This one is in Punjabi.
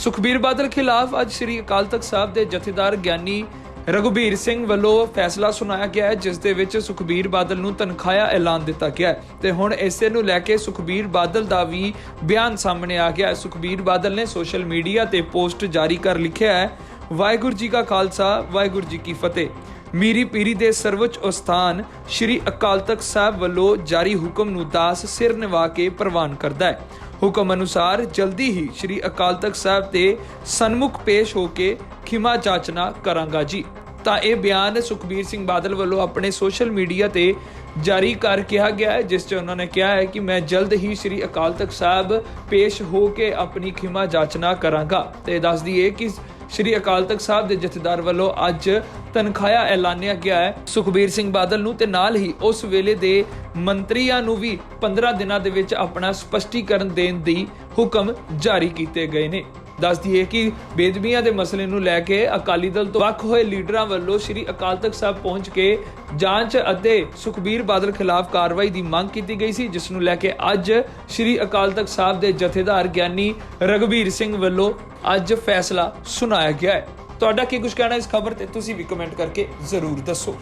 ਸੁਖਬੀਰ ਬਾਦਲ ਖਿਲਾਫ ਅੱਜ ਸ੍ਰੀ ਅਕਾਲ ਤਖਤ ਸਾਹਿਬ ਦੇ ਜਥੇਦਾਰ ਗਿਆਨੀ ਰਘੁਬੀਰ ਸਿੰਘ ਵੱਲੋਂ ਫੈਸਲਾ ਸੁਣਾਇਆ ਗਿਆ ਹੈ, ਜਿਸ ਦੇ ਵਿੱਚ ਸੁਖਬੀਰ ਬਾਦਲ ਨੂੰ ਤਨਖਾਹਿਆ ਐਲਾਨ ਦਿੱਤਾ ਗਿਆ ਹੈ। ਤੇ ਹੁਣ ਇਸੇ ਨੂੰ ਲੈ ਕੇ ਸੁਖਬੀਰ ਬਾਦਲ ਦਾ ਵੀ ਬਿਆਨ ਸਾਹਮਣੇ ਆ ਗਿਆ ਹੈ। ਸੁਖਬੀਰ ਬਾਦਲ ਨੇ ਸੋਸ਼ਲ ਮੀਡੀਆ ਤੇ ਪੋਸਟ ਜਾਰੀ ਕਰ ਲਿਖਿਆ ਹੈ ਵਾਹਿਗੁਰੂ ਜੀ ਕਾ ਖਾਲਸਾ, ਵਾਹਿਗੁਰੂ ਜੀ ਕੀ ਫਤਿਹ। ਮੀਰੀ ਪੀਰੀ ਦੇ ਸਰਵਉੱਚ ਉਸਥਾਨ ਸ੍ਰੀ ਅਕਾਲ ਤਖਤ ਸਾਹਿਬ ਵੱਲੋਂ ਜਾਰੀ ਹੁਕਮ ਨੂੰ ਦਾਸ ਸਿਰ ਨਿਵਾ ਕੇ ਪ੍ਰਵਾਨ ਕਰਦਾ ਹੈ। ਹੁਕਮ ਅਨੁਸਾਰ ਜਲਦੀ ਹੀ ਸ੍ਰੀ ਅਕਾਲ ਤਖਤ ਸਾਹਿਬ ਤੇ ਸਨਮੁਖ ਪੇਸ਼ ਹੋ ਕੇ ਖਿਮਾ ਚਾਚਨਾ ਕਰਾਂਗਾ ਜੀ। ਤਾਂ ਇਹ ਬਿਆਨ ਸੁਖਬੀਰ ਸਿੰਘ ਬਾਦਲ ਵੱਲੋਂ ਆਪਣੇ ਸੋਸ਼ਲ ਮੀਡੀਆ ਤੇ ਜਾਰੀ ਕਰ ਕਿਹਾ ਗਿਆ ਹੈ, ਜਿਸ 'ਚ ਉਹਨਾਂ ਨੇ ਕਿਹਾ ਹੈ ਕਿ ਮੈਂ ਜਲਦ ਹੀ ਸ੍ਰੀ ਅਕਾਲ ਤਖਤ ਸਾਹਿਬ ਪੇਸ਼ ਹੋ ਕੇ ਆਪਣੀ ਖਿਮਾ ਜਾਚਨਾ ਕਰਾਂਗਾ। ਤੇ ਦੱਸ ਦਈਏ ਕਿ ਸ਼੍ਰੀ ਅਕਾਲ ਤਖਤ ਸਾਹਿਬ ਦੇ ਜਥੇਦਾਰ ਵੱਲੋਂ ਅੱਜ ਤਨਖਾਹਿਆ ਐਲਾਨਿਆ ਗਿਆ ਹੈ। ਸੁਖਬੀਰ ਸਿੰਘ ਬਾਦਲ ਨੂੰ ਤੇ ਨਾਲ ਹੀ ਉਸ ਵੇਲੇ ਦੇ ਮੰਤਰੀਆਂ ਨੂੰ ਵੀ 15 ਦਿਨਾਂ ਦੇ ਵਿੱਚ ਆਪਣਾ ਸਪਸ਼ਟੀਕਰਨ ਦੇਣ ਦੀ ਹੁਕਮ ਜਾਰੀ ਕੀਤੇ ਗਏ ਨੇ। ਦੱਸ ਦਈਏ ਕਿ ਬੇਦਬੀਆਂ ਦੇ ਮਸਲੇ ਨੂੰ ਲੈ ਕੇ ਅਕਾਲੀ ਦਲ ਤੋਂ ਵੱਖ ਹੋਏ ਲੀਡਰਾਂ ਵੱਲੋਂ ਸ਼੍ਰੀ ਅਕਾਲ ਤਖਤ ਸਾਹਿਬ ਪਹੁੰਚ ਕੇ ਜਾਂਚ ਅਤੇ ਸੁਖਬੀਰ ਬਾਦਲ ਖਿਲਾਫ ਕਾਰਵਾਈ ਦੀ ਮੰਗ ਕੀਤੀ ਗਈ ਸੀ, ਜਿਸ ਨੂੰ ਲੈ ਕੇ ਅੱਜ ਸ਼੍ਰੀ ਅਕਾਲ ਤਖਤ ਸਾਹਿਬ ਦੇ ਜਥੇਦਾਰ ਗਿਆਨੀ ਰਗਵੀਰ ਸਿੰਘ ਵੱਲੋਂ ਅੱਜ ਫੈਸਲਾ ਸੁਣਾਇਆ ਗਿਆ ਹੈ। ਤੁਹਾਡਾ ਕੀ ਕੁਝ ਕਹਿਣਾ ਇਸ ਖਬਰ ਤੇ? ਤੁਸੀਂ ਵੀ ਕਮੈਂਟ ਕਰਕੇ ਜ਼ਰੂਰ ਦੱਸੋ।